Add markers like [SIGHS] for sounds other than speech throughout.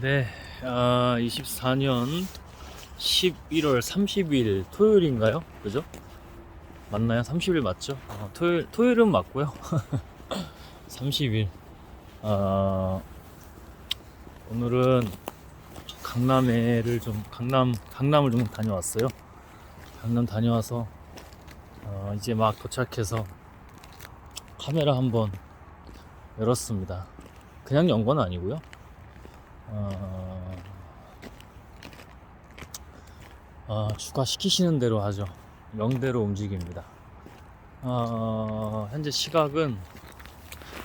네, 아, 24년 11월 30일 토요일인가요? 그죠? 맞나요? 30일 맞죠? 아, 토요일, 토요일은 맞고요. [LAUGHS] 30일. 아, 오늘은 강남에를 좀, 강남, 강남을 좀 다녀왔어요. 강남 다녀와서, 어, 이제 막 도착해서 카메라 한번 열었습니다. 그냥 연 건 아니고요. 어, 어, 추가 시키시는 대로 하죠. 명대로 움직입니다. 어, 현재 시각은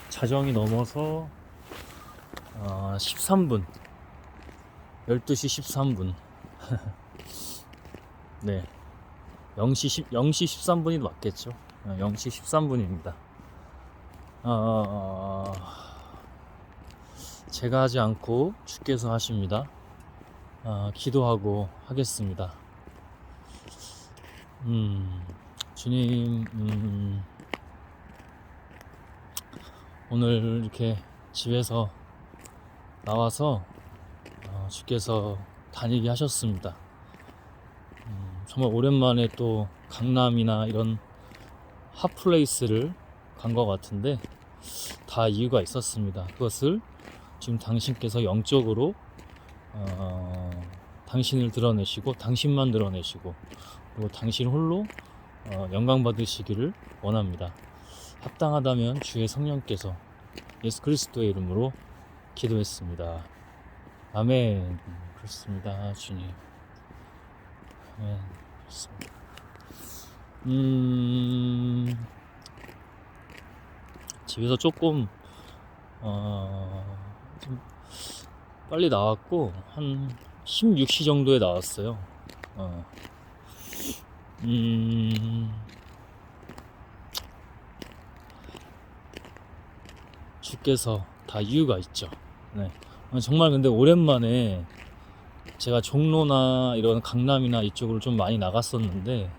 자정이 넘어서 어, 13분, 12시 13분. 네, 0시 10, 0시 13분이 맞겠죠. 어, 0시 13분입니다. 어, 제가 하지 않고 주께서 하십니다. 아, 기도하고 하겠습니다. 음, 주님, 음, 오늘 이렇게 집에서 나와서 어, 주께서 다니게 하셨습니다. 음, 정말 오랜만에 또 강남이나 이런 핫플레이스를 간 것 같은데 다 이유가 있었습니다. 그것을 지금 당신께서 영적으로 어, 당신을 드러내시고 당신만 드러내시고 그리고 당신 홀로 어, 영광 받으시기를 원합니다. 합당하다면 주의 성령께서 예수 그리스도의 이름으로 기도했습니다. 아멘. 그렇습니다, 주님. 아멘. 그렇습니다. 음, 집에서 조금 어, 좀 빨리 나왔고 한 16시 정도에 나왔어요. 어. 음. 주께서 다 이유가 있죠. 네. 어, 정말 근데 오랜만에 제가 종로나 이런 강남이나 이쪽으로 좀 많이 나갔었는데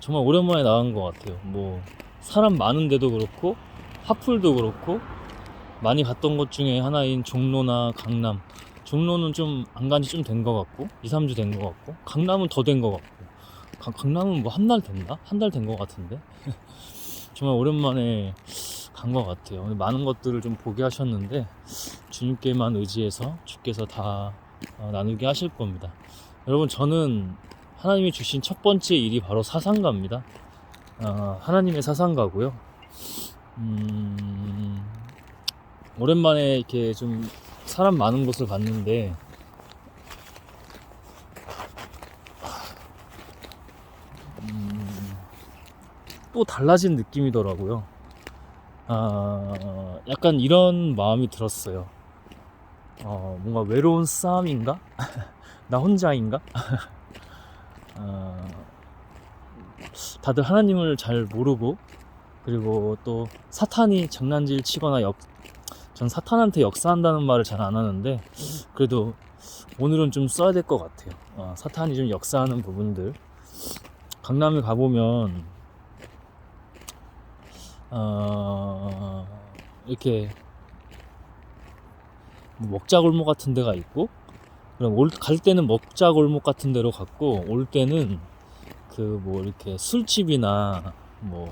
정말 오랜만에 나간 것 같아요. 뭐 사람 많은데도 그렇고 하풀도 그렇고 많이 갔던 곳 중에 하나인 종로나 강남. 종로는 좀 안 간지 좀 된 것 같고 2, 3주 된 것 같고 강남은 더 된 것 같고. 강- 강남은 뭐 한 달 됐나? 한 달 된 것 같은데? [LAUGHS] 정말 오랜만에 간 것 같아요. 많은 것들을 좀 보게 하셨는데 주님께만 의지해서 주께서 다 어, 나누게 하실 겁니다. 여러분 저는 하나님이 주신 첫 번째 일이 바로 사상가입니다. 어, 하나님의 사상가고요. 음, 오랜만에 이렇게 좀 사람 많은 곳을 갔는데 음, 또 달라진 느낌이더라고요. 아, 약간 이런 마음이 들었어요. 어, 뭔가 외로운 싸움인가? [LAUGHS] 나 혼자인가? 어, [LAUGHS] 다들 하나님을 잘 모르고 그리고 또 사탄이 장난질 치거나 역, 전 사탄한테 역사한다는 말을 잘 안 하는데 그래도 오늘은 좀 써야 될 것 같아요. 어, 사탄이 좀 역사하는 부분들 강남에 가보면 어, 이렇게 뭐 먹자골목 같은 데가 있고 그럼 올, 갈 때는 먹자골목 같은 데로 갔고 올 때는 그 뭐 이렇게 술집이나 뭐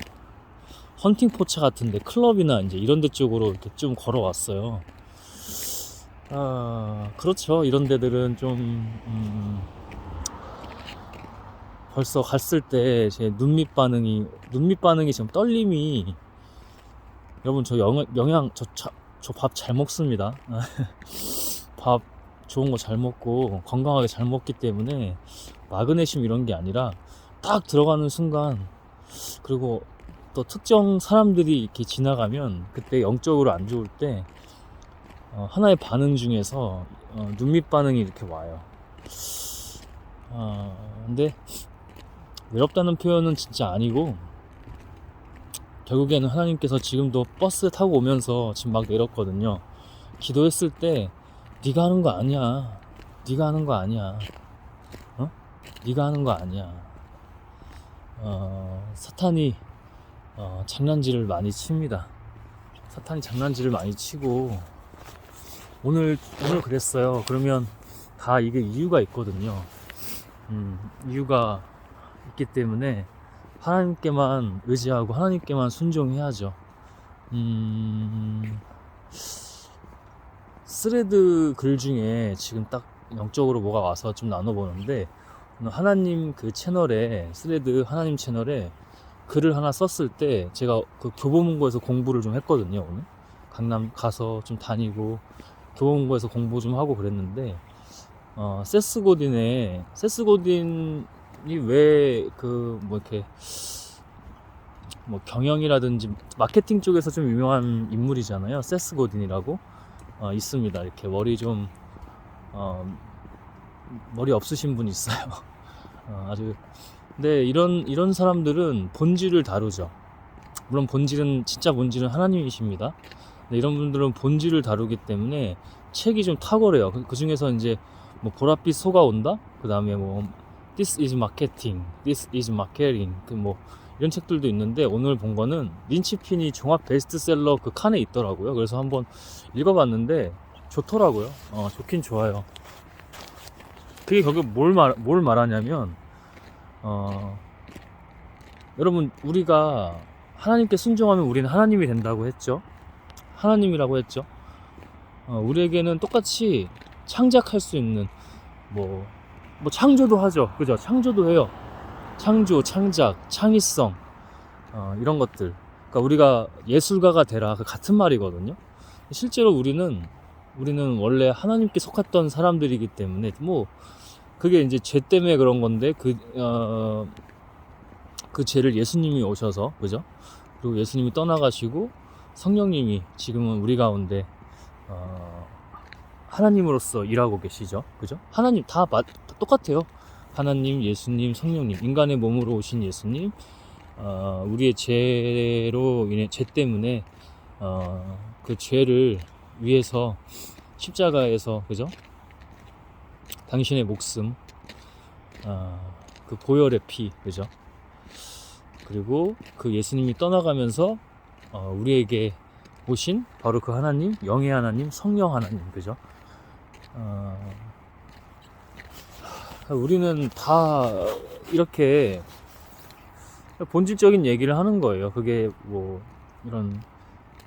헌팅 포차 같은데 클럽이나 이제 이런 데 쪽으로 이렇게 좀 걸어왔어요. 아 그렇죠. 이런 데들은 좀 음, 벌써 갔을 때 제 눈밑 반응이 눈밑 반응이 지금 떨림이 여러분 저 영, 영양 저밥 잘 먹습니다. [LAUGHS] 밥 좋은 거 잘 먹고 건강하게 잘 먹기 때문에 마그네슘 이런 게 아니라 딱 들어가는 순간 그리고 또 특정 사람들이 이렇게 지나가면 그때 영적으로 안 좋을 때 어, 하나의 반응 중에서 어, 눈밑 반응이 이렇게 와요. 어, 근데 외롭다는 표현은 진짜 아니고 결국에는 하나님께서 지금도 버스 타고 오면서 지금 막 내렸거든요. 기도했을 때 네가 하는 거 아니야. 네가 하는 거 아니야. 어? 네가 하는 거 아니야. 어, 사탄이 어, 장난질을 많이 칩니다. 사탄이 장난질을 많이 치고 오늘 오늘 그랬어요. 그러면 다 이게 이유가 있거든요. 음, 이유가 있기 때문에 하나님께만 의지하고 하나님께만 순종해야죠. 음, 스레드 글 중에 지금 딱 영적으로 뭐가 와서 좀 나눠보는데 하나님 그 채널에 스레드 하나님 채널에 글을 하나 썼을 때 제가 그 교보문고에서 공부를 좀 했거든요 오늘. 강남 가서 좀 다니고 교보문고에서 공부 좀 하고 그랬는데 어 세스 고딘의 세스 고딘이 왜 그 뭐 이렇게 뭐 경영이라든지 마케팅 쪽에서 좀 유명한 인물이잖아요. 세스 고딘이라고. 어, 있습니다. 이렇게 머리 좀 어, 머리 없으신 분 있어요. [LAUGHS] 어, 아주 근데 이런 이런 사람들은 본질을 다루죠. 물론 본질은 진짜 본질은 하나님이십니다. 근데 이런 분들은 본질을 다루기 때문에 책이 좀 탁월해요. 그 중에서 이제 뭐 보랏빛 소가 온다. 그 다음에 뭐 This is marketing, This is marketing. 그 뭐 이런 책들도 있는데 오늘 본 거는 린치핀이 종합 베스트셀러 그 칸에 있더라고요. 그래서 한번 읽어봤는데 좋더라고요. 어, 좋긴 좋아요. 그게 거기 뭘 말, 뭘 말하냐면 어, 여러분, 우리가 하나님께 순종하면 우리는 하나님이 된다고 했죠. 하나님이라고 했죠. 어, 우리에게는 똑같이 창작할 수 있는, 뭐, 뭐, 창조도 하죠. 그죠? 창조도 해요. 창조, 창작, 창의성, 어, 이런 것들. 그러니까 우리가 예술가가 되라. 그 같은 말이거든요. 실제로 우리는, 우리는 원래 하나님께 속했던 사람들이기 때문에, 뭐, 그게 이제 죄 때문에 그런 건데 그, 어, 그 죄를 예수님이 오셔서 그죠? 그리고 예수님이 떠나가시고 성령님이 지금은 우리 가운데 어, 하나님으로서 일하고 계시죠, 그죠? 하나님 다, 맞, 다 똑같아요. 하나님, 예수님, 성령님, 인간의 몸으로 오신 예수님, 어, 우리의 죄로 인해 죄 때문에 어, 그 죄를 위해서 십자가에서 그죠? 당신의 목숨, 어, 그 보혈의 피, 그죠? 그리고 그 예수님이 떠나가면서 어, 우리에게 오신 바로 그 하나님, 영의 하나님, 성령 하나님, 그죠? 어, 우리는 다 이렇게 본질적인 얘기를 하는 거예요. 그게 뭐 이런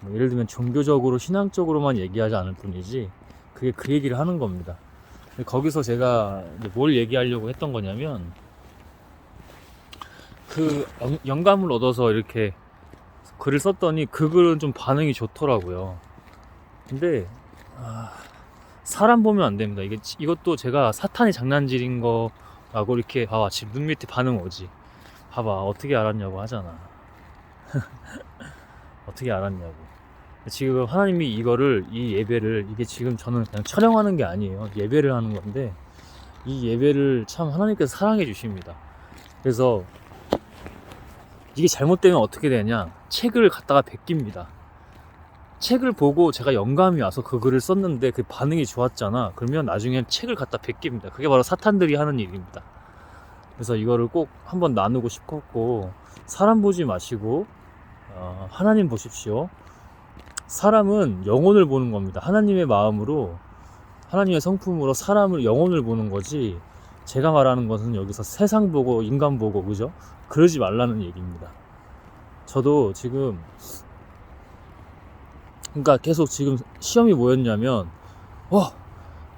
뭐 예를 들면 종교적으로 신앙적으로만 얘기하지 않을 뿐이지 그게 그 얘기를 하는 겁니다. 거기서 제가 뭘 얘기하려고 했던 거냐면 그 영- 영감을 얻어서 이렇게 글을 썼더니 그 글은 좀 반응이 좋더라고요. 근데 아, 사람 보면 안 됩니다. 이게 이것도 제가 사탄이 장난질인 거라고 이렇게 봐봐 지금 눈 밑에 반응 오지. 봐봐 어떻게 알았냐고 하잖아. [LAUGHS] 어떻게 알았냐고. 지금 하나님이 이거를 이 예배를 이게 지금 저는 그냥 촬영하는 게 아니에요. 예배를 하는 건데 이 예배를 참 하나님께서 사랑해 주십니다. 그래서 이게 잘못되면 어떻게 되냐? 책을 갖다가 베낍니다. 책을 보고 제가 영감이 와서 그 글을 썼는데 그 반응이 좋았잖아. 그러면 나중엔 책을 갖다 베낍니다. 그게 바로 사탄들이 하는 일입니다. 그래서 이거를 꼭 한번 나누고 싶었고 사람 보지 마시고 어, 하나님 보십시오 사람은 영혼을 보는 겁니다. 하나님의 마음으로 하나님의 성품으로 사람을 영혼을 보는 거지. 제가 말하는 것은 여기서 세상 보고 인간 보고 그죠? 그러지 말라는 얘기입니다. 저도 지금 그러니까 계속 지금 시험이 뭐였냐면 와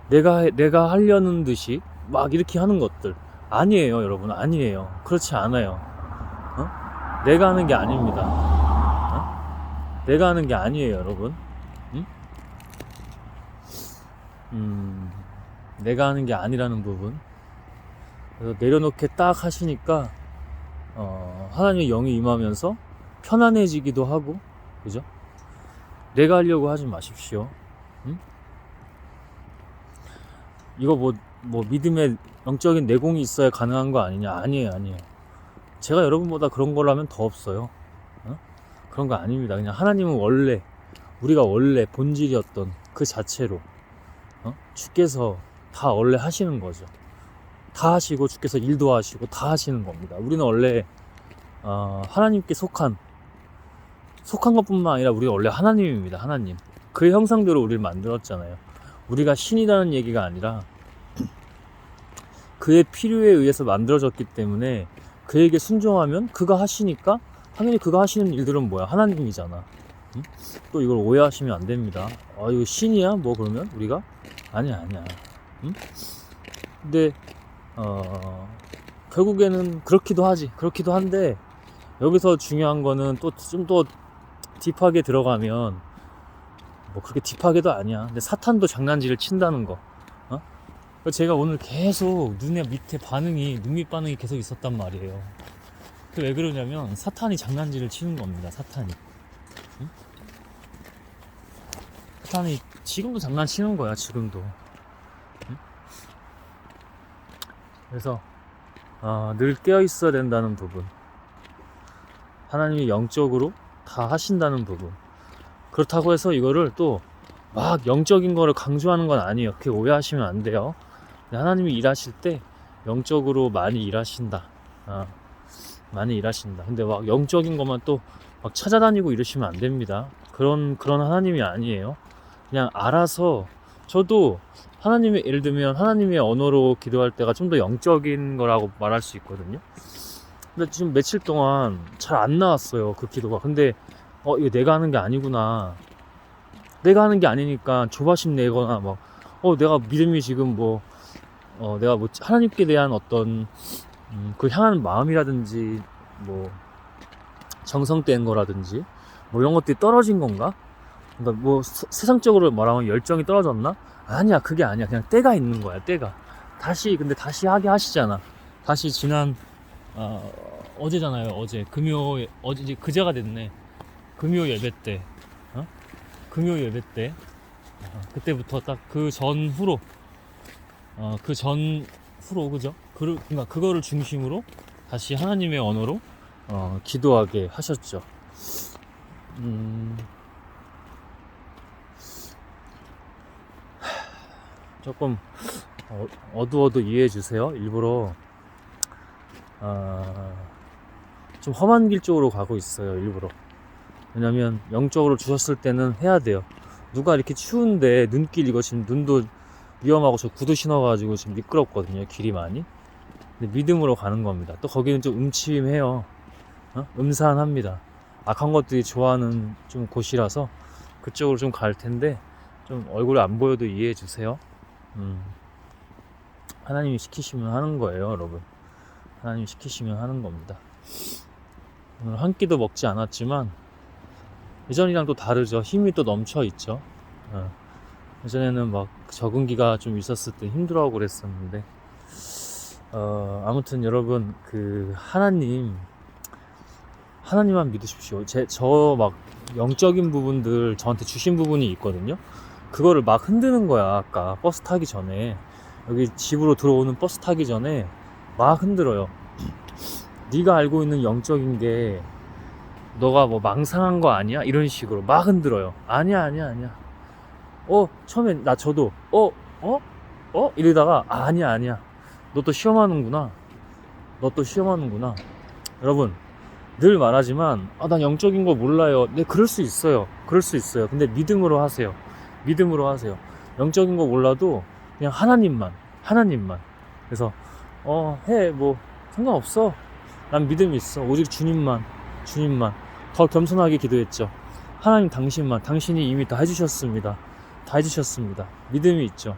내가 내가 하려는 듯이 막 이렇게 하는 것들 아니에요, 여러분 아니에요. 그렇지 않아요. 어? 내가 하는 게 아닙니다. 내가 하는 게 아니에요, 여러분. 응? 음, 내가 하는 게 아니라는 부분. 그래서 내려놓게 딱 하시니까, 어, 하나님의 영이 임하면서 편안해지기도 하고, 그죠? 내가 하려고 하지 마십시오. 응? 이거 뭐, 뭐, 믿음의 영적인 내공이 있어야 가능한 거 아니냐? 아니에요, 아니에요. 제가 여러분보다 그런 걸 하면 더 없어요. 그런 거 아닙니다. 그냥 하나님은 원래 우리가 원래 본질이었던 그 자체로 어? 주께서 다 원래 하시는 거죠. 다 하시고 주께서 일도 하시고 다 하시는 겁니다. 우리는 원래 어, 하나님께 속한 속한 것뿐만 아니라 우리가 원래 하나님입니다. 하나님. 그의 형상대로 우리를 만들었잖아요. 우리가 신이라는 얘기가 아니라 그의 필요에 의해서 만들어졌기 때문에 그에게 순종하면 그가 하시니까 당연히 그가 하시는 일들은 뭐야? 하나님이잖아. 응? 또 이걸 오해하시면 안 됩니다. 아 이거 신이야? 뭐 그러면? 우리가? 아니야 아니야. 응? 근데 어 결국에는 그렇기도 하지. 그렇기도 한데 여기서 중요한 거는 또 좀 더 딥하게 들어가면 뭐 그렇게 딥하게도 아니야. 근데 사탄도 장난질을 친다는 거. 어? 제가 오늘 계속 눈에 밑에 반응이 눈밑 반응이 계속 있었단 말이에요 그 왜 그러냐면 사탄이 장난질을 치는 겁니다 사탄이 응? 사탄이 지금도 장난치는 거야 지금도 응? 그래서 아, 늘 깨어 있어야 된다는 부분. 하나님이 영적으로 다 하신다는 부분. 그렇다고 해서 이거를 또 막 영적인 거를 강조하는 건 아니에요. 그렇게 오해하시면 안 돼요. 하나님이 일하실 때 영적으로 많이 일하신다. 아, 많이 일하신다. 근데 막 영적인 것만 또 막 찾아다니고 이러시면 안 됩니다. 그런, 그런 하나님이 아니에요. 그냥 알아서 저도 하나님의 예를 들면 하나님의 언어로 기도할 때가 좀 더 영적인 거라고 말할 수 있거든요. 근데 지금 며칠 동안 잘 안 나왔어요 그 기도가. 근데 어 이거 내가 하는 게 아니구나. 내가 하는 게 아니니까 조바심 내거나 막 어 내가 믿음이 지금 뭐 어 내가 뭐 하나님께 대한 어떤 음, 그 향하는 마음이라든지 뭐 정성된 거라든지 뭐 이런 것들이 떨어진 건가? 그러니까 뭐 세- 세상적으로 말하면 열정이 떨어졌나? 아니야 그게 아니야. 그냥 때가 있는 거야 때가. 다시 근데 다시 하게 하시잖아. 다시 지난 어, 어제잖아요 어제. 금요 어제 이제 그제가 됐네. 금요 예배 때. 어? 금요 예배 때. 어, 그때부터 딱 그 전후로 어, 그 전후로 그죠 그, 그러니까 그거를 중심으로 다시 하나님의 언어로 어, 기도하게 하셨죠 음, [SIGHS] 조금 어, 어두워도 이해해 주세요. 일부러 아, 좀 험한 길 쪽으로 가고 있어요. 일부러. 왜냐면 영적으로 주셨을 때는 해야 돼요. 누가 이렇게 추운데 눈길 이거 지금 눈도 위험하고 저 구두 신어가지고 지금 미끄럽거든요. 길이 많이. 믿음으로 가는 겁니다. 또 거기는 좀 음침해요. 어? 음산합니다. 악한 것들이 좋아하는 좀 곳이라서 그쪽으로 좀 갈 텐데 좀 얼굴 안 보여도 이해해 주세요. 음. 하나님이 시키시면 하는 거예요, 여러분. 하나님이 시키시면 하는 겁니다. 오늘 한 끼도 먹지 않았지만 예전이랑 또 다르죠. 힘이 또 넘쳐 있죠. 어. 예전에는 막 적응기가 좀 있었을 때 힘들어하고 그랬었는데 어, 아무튼 여러분 그 하나님 하나님만 믿으십시오. 제 저 막 영적인 부분들 저한테 주신 부분이 있거든요. 그거를 막 흔드는 거야 아까 버스 타기 전에 여기 집으로 들어오는 버스 타기 전에 막 흔들어요 네가 알고 있는 영적인 게 너가 뭐 망상한 거 아니야? 이런 식으로 막 흔들어요 아니야 아니야 아니야 어 처음엔 나 저도 어? 어? 어? 이러다가 아, 아니야 아니야 너 또 시험하는구나 너 또 시험하는구나 여러분 늘 말하지만 아 난 영적인 거 몰라요 네 그럴 수 있어요 그럴 수 있어요 근데 믿음으로 하세요 믿음으로 하세요. 영적인 거 몰라도 그냥 하나님만, 하나님만. 그래서 어, 해. 뭐 상관없어. 난 믿음이 있어. 오직 주님만, 주님만. 더 겸손하게 기도했죠. 하나님 당신만, 당신이 이미 다 해주셨습니다. 다 해주셨습니다. 믿음이 있죠.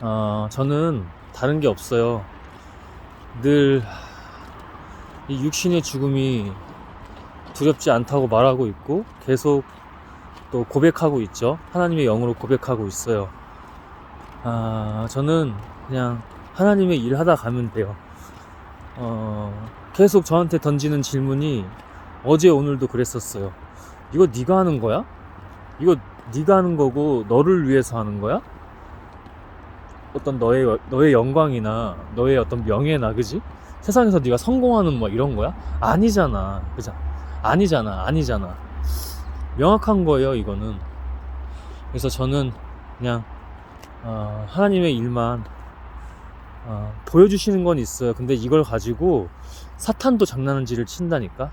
어, 저는 다른 게 없어요. 늘 이 육신의 죽음이 두렵지 않다고 말하고 있고 계속 또 고백하고 있죠. 하나님의 영으로 고백하고 있어요. 아, 저는 그냥 하나님의 일 하다 가면 돼요. 어, 계속 저한테 던지는 질문이 어제 오늘도 그랬었어요. 이거 네가 하는 거야? 이거 네가 하는 거고 너를 위해서 하는 거야? 어떤 너의 너의 영광이나 너의 어떤 명예나 그지? 세상에서 네가 성공하는 뭐 이런 거야? 아니잖아. 그죠? 아니잖아. 아니잖아. 명확한 거예요, 이거는. 그래서 저는 그냥 어, 하나님의 일만 어, 보여주시는 건 있어요. 근데 이걸 가지고 사탄도 장난질을 친다니까.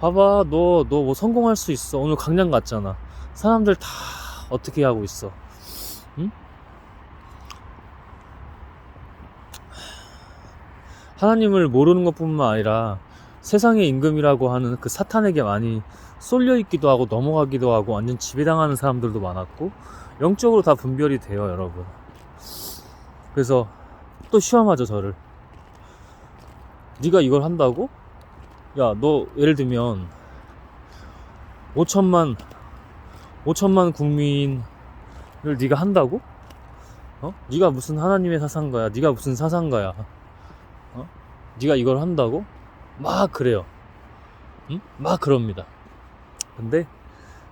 봐봐, 너 너 뭐 성공할 수 있어. 오늘 강남 갔잖아. 사람들 다 어떻게 하고 있어? 하나님을 모르는 것뿐만 아니라 세상의 임금이라고 하는 그 사탄에게 많이 쏠려 있기도 하고 넘어가기도 하고 완전 지배당하는 사람들도 많았고 영적으로 다 분별이 돼요, 여러분. 그래서 또 시험하죠, 저를. 네가 이걸 한다고? 야, 너 예를 들면 5천만 5천만 국민을 네가 한다고? 어? 네가 무슨 하나님의 사상가야? 네가 무슨 사상가야? 어? 네가 이걸 한다고? 막 그래요. 응? 막 그럽니다. 근데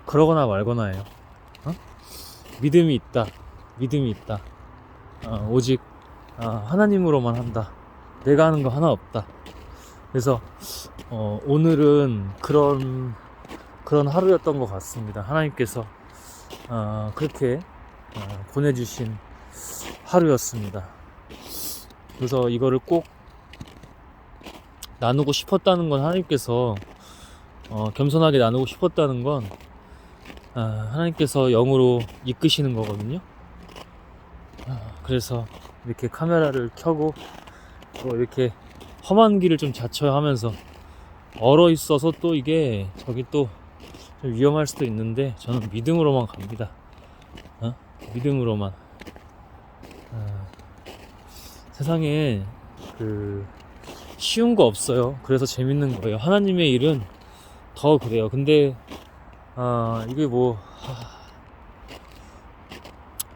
그러거나 말거나예요. 어? 믿음이 있다. 믿음이 있다. 어, 오직 아, 하나님으로만 한다. 내가 하는 거 하나 없다. 그래서 어, 오늘은 그런 그런 하루였던 것 같습니다. 하나님께서 어, 그렇게 어, 보내주신 하루였습니다. 그래서 이거를 꼭 나누고 싶었다는 건 하나님께서 어, 겸손하게 나누고 싶었다는 건 아, 하나님께서 영으로 이끄시는 거거든요. 아, 그래서 이렇게 카메라를 켜고 또 이렇게 험한 길을 좀 자처하면서 얼어 있어서 또 이게 저기 또좀 위험할 수도 있는데 저는 믿음으로만 갑니다. 어? 믿음으로만. 아, 세상에 그 쉬운 거 없어요. 그래서 재밌는 거예요. 하나님의 일은 더 그래요. 근데 아 이게 뭐 하,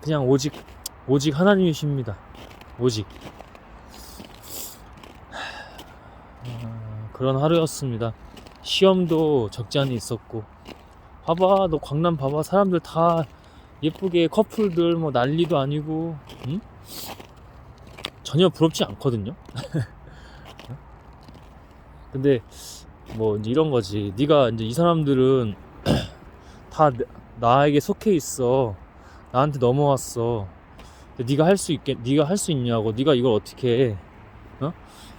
그냥 오직 오직 하나님이십니다. 오직 아, 그런 하루였습니다. 시험도 적지 않이 있었고 봐봐 너 광남 봐봐 사람들 다 예쁘게 커플들 뭐 난리도 아니고 응? 전혀 부럽지 않거든요. [LAUGHS] 근데 뭐 이제 이런 거지. 네가 이제 이 사람들은 [CLEARS THROAT] 다 나- 나에게 속해 있어. 나한테 넘어왔어. 네가 할 수 있겠? 네가 할 수 있냐고. 네가 이걸 어떻게 해? 어?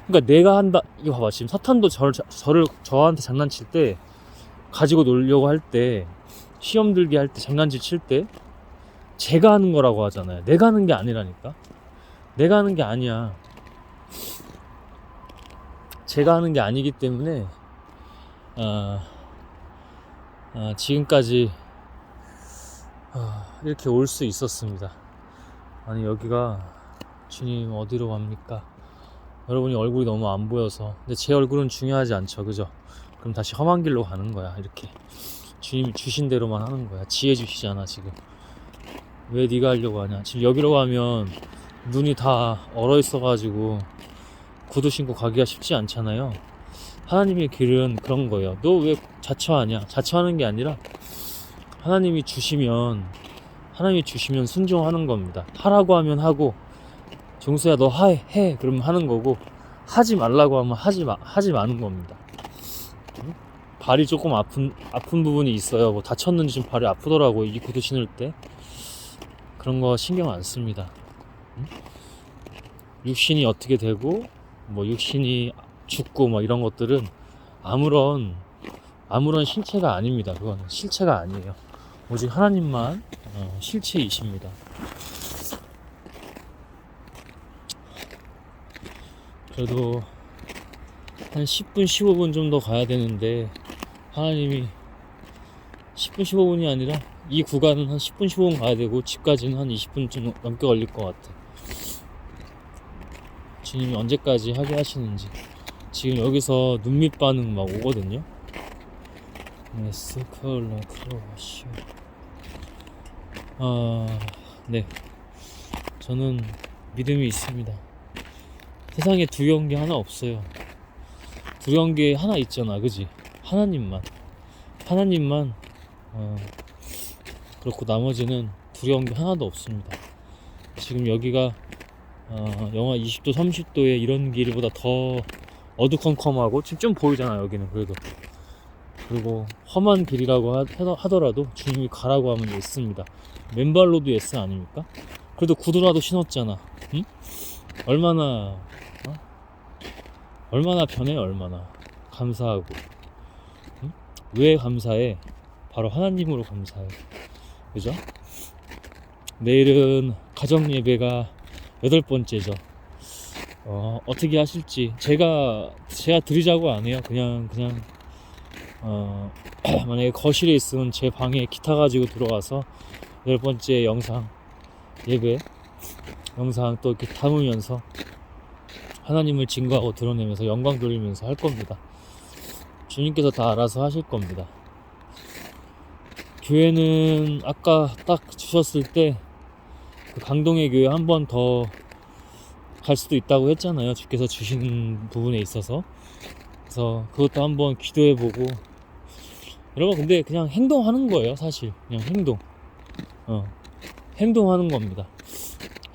그러니까 내가 한다. 이거 봐봐. 지금 사탄도 저를 저를 저한테 장난칠 때 가지고 놀려고 할 때 시험 들게 할 때 장난질 칠 때 제가 하는 거라고 하잖아요. 내가 하는 게 아니라니까. 내가 하는 게 아니야. 제가 하는 게 아니기 때문에 아, 아, 지금까지 아, 이렇게 올 수 있었습니다. 아니 여기가 주님 어디로 갑니까? 여러분이 얼굴이 너무 안 보여서 근데 제 얼굴은 중요하지 않죠, 그죠? 그럼 다시 험한 길로 가는 거야 이렇게 주님이 주신 대로만 하는 거야 지혜 주시잖아 지금 왜 네가 하려고 하냐 지금 여기로 가면 눈이 다 얼어 있어가지고 구두 신고 가기가 쉽지 않잖아요. 하나님의 길은 그런 거예요. 너 왜 자처하냐? 자처하는 게 아니라 하나님이 주시면 하나님이 주시면 순종하는 겁니다. 하라고 하면 하고 정수야 너 해, 해 그러면 하는 거고 하지 말라고 하면 하지 마 하지 마는 겁니다. 응? 발이 조금 아픈 아픈 부분이 있어요. 뭐 다쳤는지 좀 발이 아프더라고 이 구두 신을 때 그런 거 신경 안 씁니다. 응? 육신이 어떻게 되고 뭐 육신이 죽고 뭐 이런 것들은 아무런 아무런 신체가 아닙니다. 그거는 실체가 아니에요. 오직 하나님만 어, 실체이십니다. 그래도 한 10분, 15분 좀 더 가야 되는데 하나님이 10분, 15분이 아니라 이 구간은 한 10분, 15분 가야 되고 집까지는 한 20분 좀 넘게 걸릴 것 같아. 주님이 언제까지 하게 하시는지. 지금 여기서 눈밑 반응 막 오거든요. 메스컬라 크로아시아. 아네. 저는 믿음이 있습니다. 세상에 두려운 게 하나 없어요. 두려운 게 하나 있잖아 그지? 하나님만. 하나님만 어, 그렇고 나머지는 두려운 게 하나도 없습니다. 지금 여기가 어, 영하 20도, 30도에 이런 길보다 더 어두컴컴하고 지금 좀 보이잖아 여기는 그래도 그리고 험한 길이라고 하, 하더라도 주님이 가라고 하면 예스입니다 맨발로도 예스 아닙니까? 그래도 구두라도 신었잖아 응? 얼마나 어? 얼마나 편해 얼마나 감사하고 응? 왜 감사해? 바로 하나님으로 감사해 그죠? 내일은 가정 예배가 여덟 번째죠. 어, 어떻게 하실지 제가 제가 드리자고 안 해요. 그냥 그냥 어, [CLEARS THROAT] 만약에 거실에 있으면 제 방에 기타 가지고 들어가서 열 번째 영상 예배 영상 또 이렇게 담으면서 하나님을 증거하고 드러내면서 영광 돌리면서 할 겁니다. 주님께서 다 알아서 하실 겁니다. 교회는 아까 딱 주셨을 때 그 강동의 교회 한 번 더 갈 수도 있다고 했잖아요. 주께서 주신 부분에 있어서. 그래서 그것도 한번 기도해 보고 여러분 근데 그냥 행동하는 거예요, 사실. 그냥 행동. 어. 행동하는 겁니다.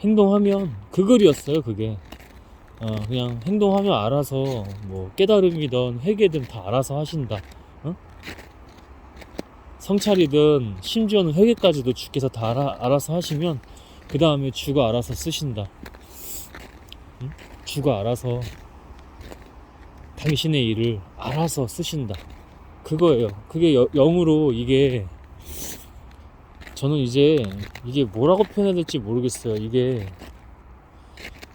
행동하면 그 글이었어요, 그게. 어, 그냥 행동하면 알아서 뭐 깨달음이든 회개든 다 알아서 하신다. 어? 성찰이든 심지어는 회개까지도 주께서 다 알아, 알아서 하시면 그 다음에 주가 알아서 쓰신다. 응? 주가 알아서 당신의 일을 알아서 쓰신다. 그거예요. 그게 여- 영으로 이게 저는 이제 이게 뭐라고 표현해야 될지 모르겠어요. 이게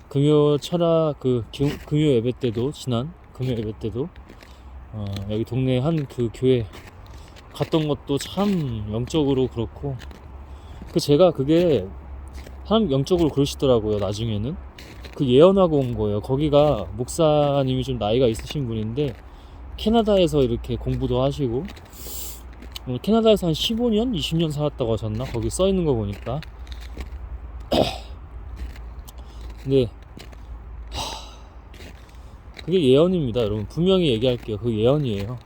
금요 철학 그 기- 금요 예배 때도 지난 금요 예배 때도 어, 여기 동네 한 그 교회 갔던 것도 참 영적으로 그렇고 그 제가 그게 사람 영적으로 그러시더라고요 나중에는 그 예언하고 온 거예요 거기가 목사님이 좀 나이가 있으신 분인데 캐나다에서 이렇게 공부도 하시고 어, 캐나다에서 한 15년 20년 살았다고 하셨나 거기 써 있는 거 보니까 [CLEARS THROAT] 근데 그게 예언입니다, 여러분. 분명히 얘기할게요. 그 예언이에요.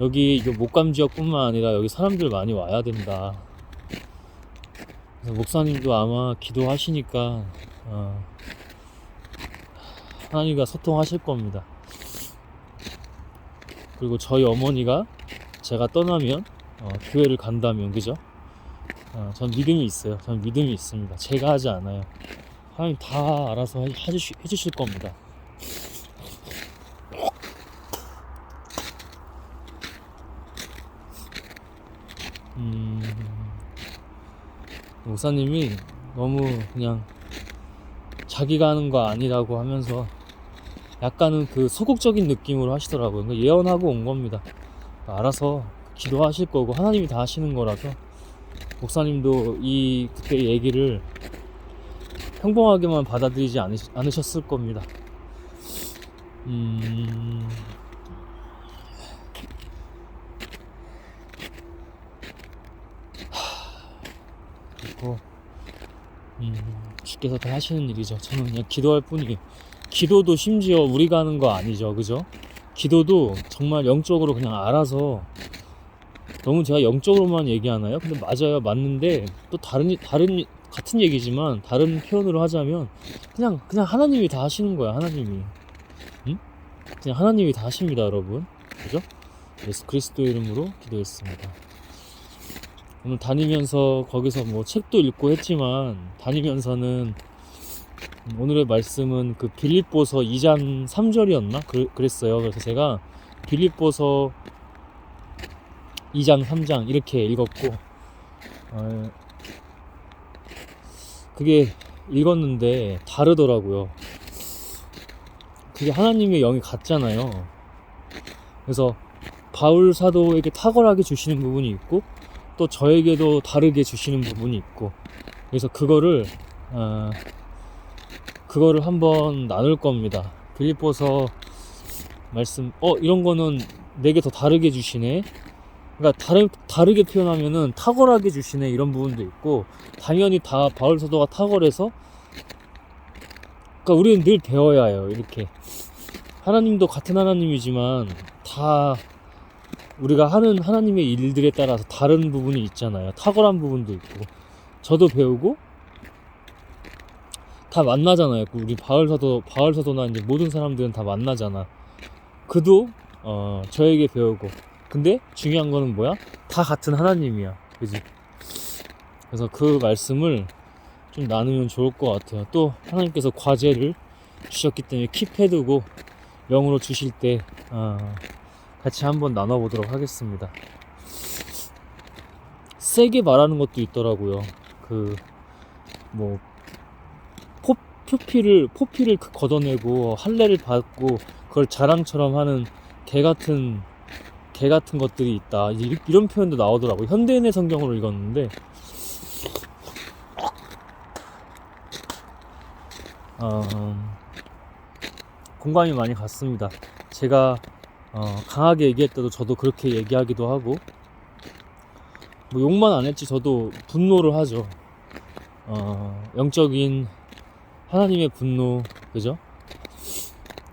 여기 목감 지역뿐만 아니라 여기 사람들 많이 와야 된다. 목사님도 아마 기도하시니까 어, 하나님과 소통하실 겁니다. 그리고 저희 어머니가 제가 떠나면 어, 교회를 간다면 그죠? 어, 전 믿음이 있어요. 전 믿음이 있습니다. 제가 하지 않아요. 하나님 다 알아서 해- 해주시, 해주실 겁니다. 음, 목사님이 너무 그냥 자기가 하는 거 아니라고 하면서 약간은 그 소극적인 느낌으로 하시더라고요. 그러니까 예언하고 온 겁니다. 알아서 기도하실 거고 하나님이 다 하시는 거라서 목사님도 이 그때 얘기를 평범하게만 받아들이지 않으, 않으셨을 겁니다. 음, 그리고 음, 주께서 다 하시는 일이죠. 저는 그냥 기도할 뿐이에요. 기도도 심지어 우리가 하는 거 아니죠, 그죠? 기도도 정말 영적으로 그냥 알아서 너무 제가 영적으로만 얘기하나요? 근데 맞아요, 맞는데 또 다른 다른 같은 얘기지만 다른 표현으로 하자면 그냥 그냥 하나님이 다 하시는 거야, 하나님이. 응? 그냥 하나님이 다 하십니다, 여러분. 그죠? 예수 그리스도 이름으로 기도했습니다. 오늘 다니면서 거기서 뭐 책도 읽고 했지만 다니면서는 오늘의 말씀은 그 빌립보서 2장 3절이었나? 그, 그랬어요. 그래서 제가 빌립보서 2장 3장 이렇게 읽었고 어, 그게 읽었는데 다르더라고요. 그게 하나님의 영이 같잖아요. 그래서 바울 사도에게 탁월하게 주시는 부분이 있고 또 저에게도 다르게 주시는 부분이 있고 그래서 그거를 어, 그거를 한번 나눌 겁니다. 빌립보서 말씀 어 이런 거는 내게 더 다르게 주시네. 그러니까 다르 다르게 표현하면은 탁월하게 주시네 이런 부분도 있고 당연히 다 바울 사도가 탁월해서 그러니까 우리는 늘 배워야 해요. 이렇게 하나님도 같은 하나님이지만 다 우리가 하는 하나님의 일들에 따라서 다른 부분이 있잖아요. 탁월한 부분도 있고 저도 배우고 다 만나잖아요. 그 우리 바울 사도 바울 사도나 이제 모든 사람들은 다 만나잖아. 그도 어 저에게 배우고 근데 중요한 거는 뭐야? 다 같은 하나님이야. 그지? 그래서 그 말씀을 좀 나누면 좋을 것 같아요. 또 하나님께서 과제를 주셨기 때문에 킵해두고 영으로 주실 때 어, 같이 한번 나눠보도록 하겠습니다. 세게 말하는 것도 있더라고요. 그뭐 표피를 포피를 그 걷어내고 할례를 받고 그걸 자랑처럼 하는 개 같은 개 같은 것들이 있다 이- 이런 표현도 나오더라고 요 현대인의 성경으로 읽었는데 어, 공감이 많이 갔습니다. 제가 어, 강하게 얘기할 때도 저도 그렇게 얘기하기도 하고 뭐 욕만 안 했지 저도 분노를 하죠. 어, 영적인 하나님의 분노 그죠?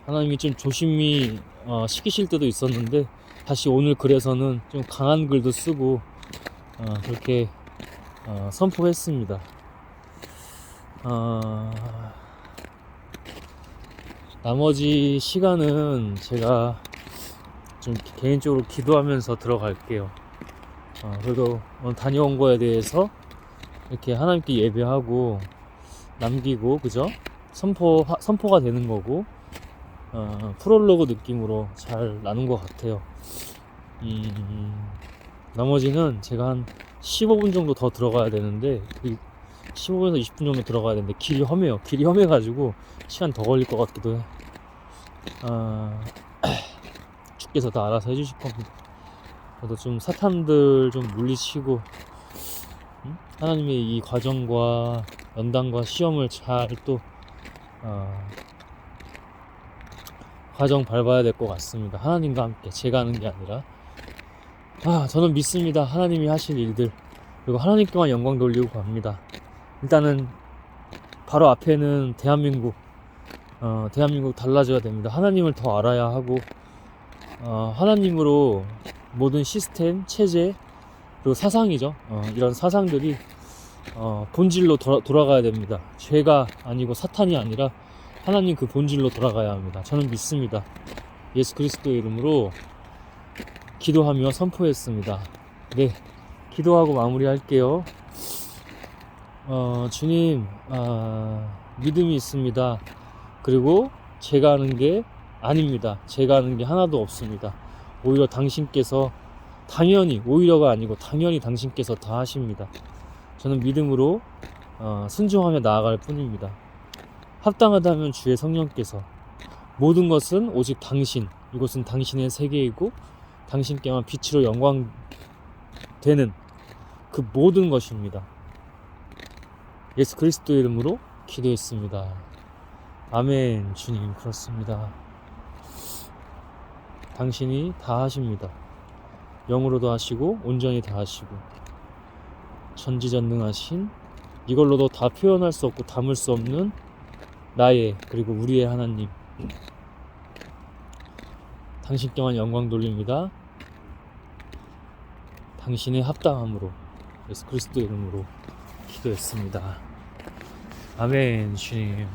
하나님이 좀 조심히 어, 시키실 때도 있었는데 다시 오늘 글에서는 좀 강한 글도 쓰고 어, 그렇게 어, 선포했습니다. 어, 나머지 시간은 제가 좀 개인적으로 기도하면서 들어갈게요. 어, 그래도 오늘 다녀온 거에 대해서 이렇게 하나님께 예배하고 남기고 그죠? 선포 선포가 되는 거고 어, 프롤로그 느낌으로 잘 나눈 것 같아요. 음, 나머지는 제가 한 15분 정도 더 들어가야 되는데 그 15분에서 20분 정도 들어가야 되는데 길이 험해요. 길이 험해가지고 시간 더 걸릴 것 같기도 해. [CLEARS THROAT] 아, 주께서 다 알아서 해주실 겁니다. 저도 좀 사탄들 좀 물리치고 음? 하나님의 이 과정과 연단과 시험을 잘또 어, 과정 밟아야 될 것 같습니다. 하나님과 함께 제가 하는 게 아니라 아 저는 믿습니다. 하나님이 하실 일들 그리고 하나님께만 영광 돌리고 갑니다. 일단은 바로 앞에는 대한민국 어, 대한민국 달라져야 됩니다. 하나님을 더 알아야 하고 어, 하나님으로 모든 시스템, 체제 그리고 사상이죠. 어, 이런 사상들이 어, 본질로 돌아, 돌아가야 됩니다. 죄가 아니고 사탄이 아니라 하나님 그 본질로 돌아가야 합니다. 저는 믿습니다. 예수 그리스도의 이름으로 기도하며 선포했습니다. 네, 기도하고 마무리할게요. 어, 주님, 아, 믿음이 있습니다. 그리고 제가 하는 게 아닙니다. 제가 하는 게 하나도 없습니다. 오히려 당신께서 당연히 오히려가 아니고 당연히 당신께서 다 하십니다. 저는 믿음으로 어, 순종하며 나아갈 뿐입니다. 합당하다면 주의 성령께서 모든 것은 오직 당신 이곳은 당신의 세계이고 당신께만 빛으로 영광 되는 그 모든 것입니다. 예수 그리스도 이름으로 기도했습니다. 아멘 주님 그렇습니다. 당신이 다 하십니다. 영으로도 하시고 온전히 다 하시고 전지전능하신 이걸로도 다 표현할 수 없고 담을 수 없는 나의 그리고 우리의 하나님 당신께만 영광 돌립니다. 당신의 합당함으로 예수 그리스도 이름으로 기도했습니다. 아멘 주님